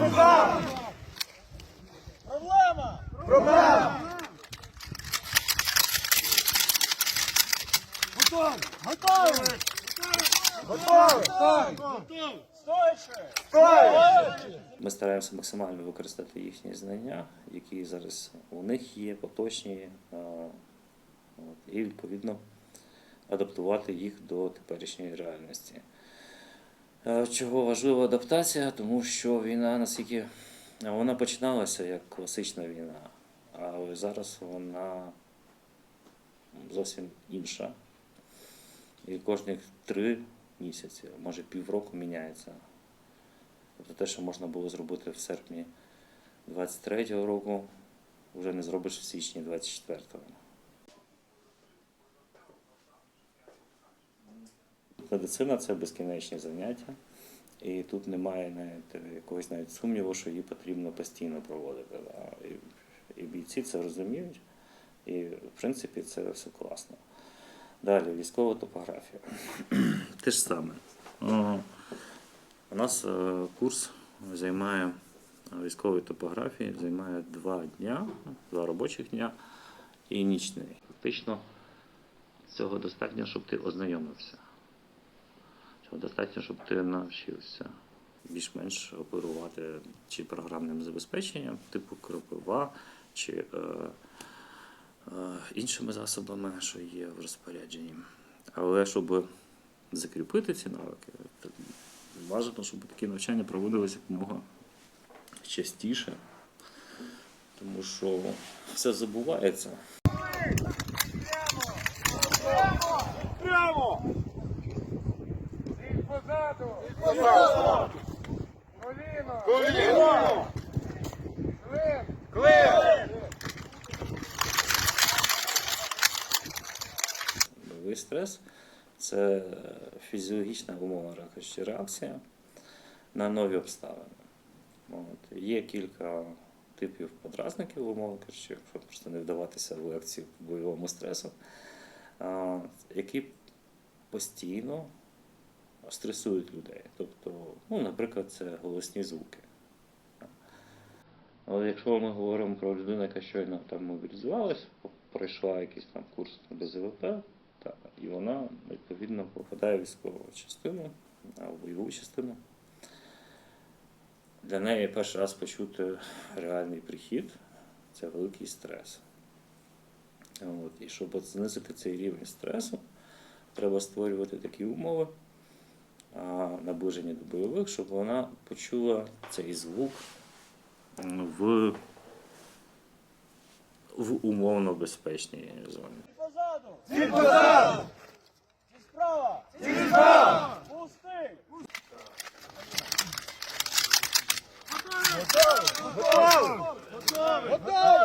позаду! Проблема! Проблема! Готовий! Готовий! Готовий! Готовий! Ми стараємося максимально використати їхні знання, які зараз у них є, поточні, і відповідно адаптувати їх до теперішньої реальності. Е, Чого важлива адаптація? Тому що війна наскільки вона починалася як класична війна, але зараз вона зовсім інша. І кожні три місяці, може півроку міняється. Тобто те, що можна було зробити в серпні 23-го року, вже не зробиш в січні 24-го. Медицина це безкінечні заняття, і тут немає навіть якогось навіть сумніву, що її потрібно постійно проводити. Да. І, і бійці це розуміють, і в принципі це все класно. Далі, військова топографія. Те ж саме. У нас е, курс займає е, військової топографії, займає два дня, два робочих дня і нічний. Фактично цього достатньо, щоб ти ознайомився. Достатньо, щоб ти навчився більш-менш оперувати чи програмним забезпеченням, типу кропива, чи е, е, іншими засобами, що є в розпорядженні. Але щоб закріпити ці навики, бажано, щоб такі навчання проводилися якомога частіше, тому що все забувається. Прямо! Всіх позаду! Позаду! Бойовий стрес це фізіологічна умова чи реакція на нові обставини. От. Є кілька типів подразників, кажучи, якщо просто не вдаватися в лекцію по бойовому стресу, які постійно стресують людей. Тобто, ну, наприклад, це голосні звуки. Але якщо ми говоримо про людину, яка щойно там мобілізувалась, пройшла якийсь там курс БЗВП, та, і вона відповідно попадає в військову частину, а, в бойову частину. Для неї перший раз почути реальний прихід це великий стрес. От, і щоб знизити цей рівень стресу, треба створювати такі умови наближення до бойових, щоб вона почула цей звук в, в умовно безпечній зоні. Позаду! Позаду! Всі справа! Всіх справа! Пусти! Готовий! Готовий! Позаду!